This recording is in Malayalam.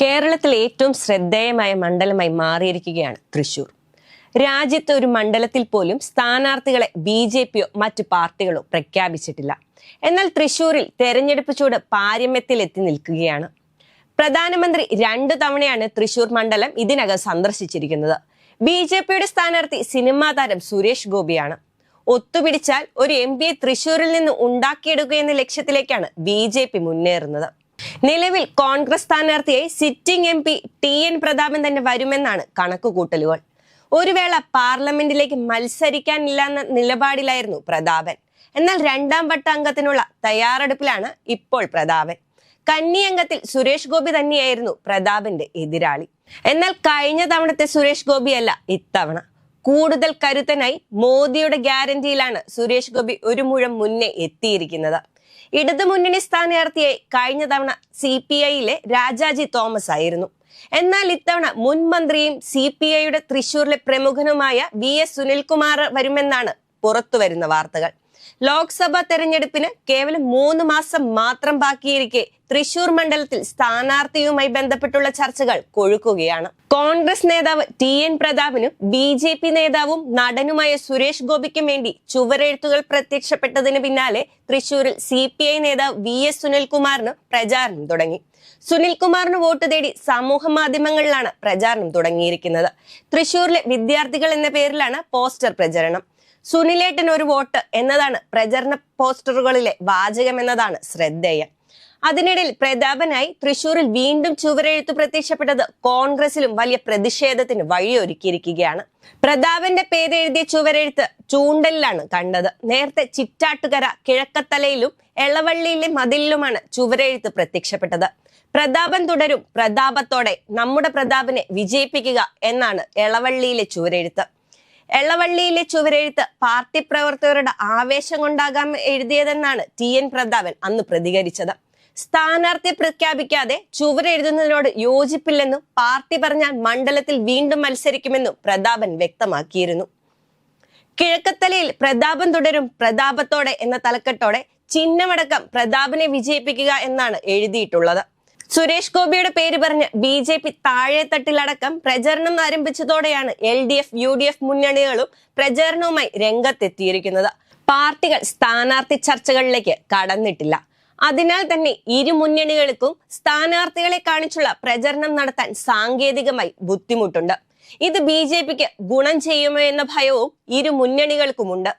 കേരളത്തിൽ ഏറ്റവും ശ്രദ്ധേയമായ മണ്ഡലമായി മാറിയിരിക്കുകയാണ് തൃശൂർ രാജ്യത്തെ ഒരു മണ്ഡലത്തിൽ പോലും സ്ഥാനാർത്ഥികളെ ബി ജെ പിയോ മറ്റു പാർട്ടികളോ പ്രഖ്യാപിച്ചിട്ടില്ല. എന്നാൽ തൃശൂരിൽ തെരഞ്ഞെടുപ്പ് ചൂട് പാരമ്യത്തിൽ എത്തി നിൽക്കുകയാണ്. പ്രധാനമന്ത്രി രണ്ടു തവണയാണ് തൃശൂർ മണ്ഡലം ഇതിനകം സന്ദർശിച്ചിരിക്കുന്നത്. ബി ജെ പിയുടെ സ്ഥാനാർത്ഥി സിനിമാ താരം സുരേഷ് ഗോപിയാണ്. ഒത്തുപിടിച്ചാൽ ഒരു എം പിയെ തൃശൂരിൽ നിന്ന് ഉണ്ടാക്കിയെടുക്കുക എന്ന ലക്ഷ്യത്തിലേക്കാണ് ബി ജെ പി മുന്നേറുന്നത്. നിലവിൽ കോൺഗ്രസ് സ്ഥാനാർത്ഥിയായി sitting M P T N Prathapan തന്നെ വരുമെന്നാണ് കണക്കുകൂട്ടലുകൾ. ഒരു വേള പാർലമെന്റിലേക്ക് മത്സരിക്കാനില്ല എന്ന നിലപാടിലായിരുന്നു പ്രതാപൻ. എന്നാൽ രണ്ടാം വട്ട അംഗത്തിനുള്ള തയ്യാറെടുപ്പിലാണ് ഇപ്പോൾ പ്രതാപൻ. കന്നി അംഗത്തിൽ സുരേഷ് ഗോപി തന്നെയായിരുന്നു പ്രതാപന്റെ എതിരാളി. എന്നാൽ കഴിഞ്ഞ തവണത്തെ സുരേഷ് ഗോപിയല്ല ഇത്തവണ. കൂടുതൽ കരുത്തനായി മോദിയുടെ ഗ്യാരണ്ടിയിലാണ് സുരേഷ് ഗോപി ഒരു മുഴം മുന്നേ എത്തിയിരിക്കുന്നത്. ഇടതുമുന്നണി സ്ഥാനാർത്ഥിയായി കഴിഞ്ഞ തവണ സി പി ഐയിലെ രാജാജി തോമസ് ആയിരുന്നു. എന്നാൽ ഇത്തവണ മുൻ മന്ത്രിയും സി പി ഐയുടെ തൃശൂരിലെ പ്രമുഖനുമായ വി എസ് സുനിൽകുമാർ വരുമെന്നാണ് പുറത്തുവരുന്ന വാർത്തകൾ. ലോക്സഭാ തെരഞ്ഞെടുപ്പിന് കേവലം മൂന്ന് മാസം മാത്രം ബാക്കിയിരിക്കെ തൃശൂർ മണ്ഡലത്തിൽ സ്ഥാനാർത്ഥിയുമായി ബന്ധപ്പെട്ടുള്ള ചർച്ചകൾ കൊഴുക്കുകയാണ്. കോൺഗ്രസ് നേതാവ് ടി എൻ പ്രതാപിനും ബി ജെ പി നേതാവും നടനുമായ സുരേഷ് ഗോപിക്കും വേണ്ടി ചുവരെഴുത്തുകൾ പ്രത്യക്ഷപ്പെട്ടതിന് പിന്നാലെ തൃശൂരിൽ സി പി ഐ നേതാവ് വി എസ് സുനിൽകുമാറിന് പ്രചാരണം തുടങ്ങി. സുനിൽകുമാറിന് വോട്ട് തേടി സമൂഹ മാധ്യമങ്ങളിലാണ് പ്രചാരണം തുടങ്ങിയിരിക്കുന്നത്. തൃശൂരിലെ വിദ്യാർത്ഥികൾ എന്ന പേരിലാണ് പോസ്റ്റർ പ്രചരണം. സുനിലേട്ടൻ ഒരു വോട്ട് എന്നതാണ് പ്രചരണ പോസ്റ്ററുകളിലെ വാചകം എന്നതാണ് ശ്രദ്ധേയം. അതിനിടയിൽ പ്രതാപനായി തൃശൂരിൽ വീണ്ടും ചുവരെഴുത്ത് പ്രത്യക്ഷപ്പെട്ടത് കോൺഗ്രസിലും വലിയ പ്രതിഷേധത്തിന് വഴിയൊരുക്കിയിരിക്കുകയാണ്. പ്രതാപന്റെ പേരെഴുതിയ ചുവരെഴുത്ത് ചൂണ്ടലിലാണ് കണ്ടത്. നേരത്തെ ചിറ്റാട്ടുകര കിഴക്കത്തലയിലും എളവള്ളിയിലെ മതിലിലുമാണ് ചുവരെഴുത്ത് പ്രത്യക്ഷപ്പെട്ടത്. പ്രതാപൻ തുടരും പ്രതാപത്തോടെ നമ്മുടെ പ്രതാപനെ വിജയിപ്പിക്കുക എന്നാണ് എളവള്ളിയിലെ ചുവരെഴുത്ത്. എളവള്ളിയിലെ ചുവരെഴുത്ത് പാർട്ടി പ്രവർത്തകരുടെ ആവേശം കൊണ്ടാകാം എഴുതിയതെന്നാണ് ടി എൻ പ്രതാപൻ അന്ന് പ്രതികരിച്ചത്. സ്ഥാനാർത്ഥി പ്രഖ്യാപിക്കാതെ ചുവരെഴുതുന്നതിനോട് യോജിപ്പില്ലെന്നും പാർട്ടി പറഞ്ഞാൽ മണ്ഡലത്തിൽ വീണ്ടും മത്സരിക്കുമെന്നും പ്രതാപൻ വ്യക്തമാക്കിയിരുന്നു. കിഴക്കത്തലയിൽ പ്രതാപൻ തുടരും പ്രതാപത്തോടെ എന്ന തലക്കെട്ടോടെ ചിഹ്നമടക്കം പ്രതാപനെ വിജയിപ്പിക്കുക എന്നാണ് എഴുതിയിട്ടുള്ളത്. സുരേഷ് ഗോപിയുടെ പേര് പറഞ്ഞ് ബി ജെ പി താഴെത്തട്ടിലടക്കം പ്രചരണം ആരംഭിച്ചതോടെയാണ് L D F U D F മുന്നണികളും പ്രചരണവുമായി രംഗത്തെത്തിയിരിക്കുന്നത്. പാർട്ടികൾ സ്ഥാനാർത്ഥി ചർച്ചകളിലേക്ക് കടന്നിട്ടില്ല. അതിനാൽ തന്നെ ഇരു മുന്നണികൾക്കും സ്ഥാനാർത്ഥികളെ കാണിച്ചുള്ള പ്രചരണം നടത്താൻ സാങ്കേതികമായി ബുദ്ധിമുട്ടുണ്ട്. ഇത് ബി ഗുണം ചെയ്യുമോ എന്ന ഭയവും ഇരു മുന്നണികൾക്കുമുണ്ട്.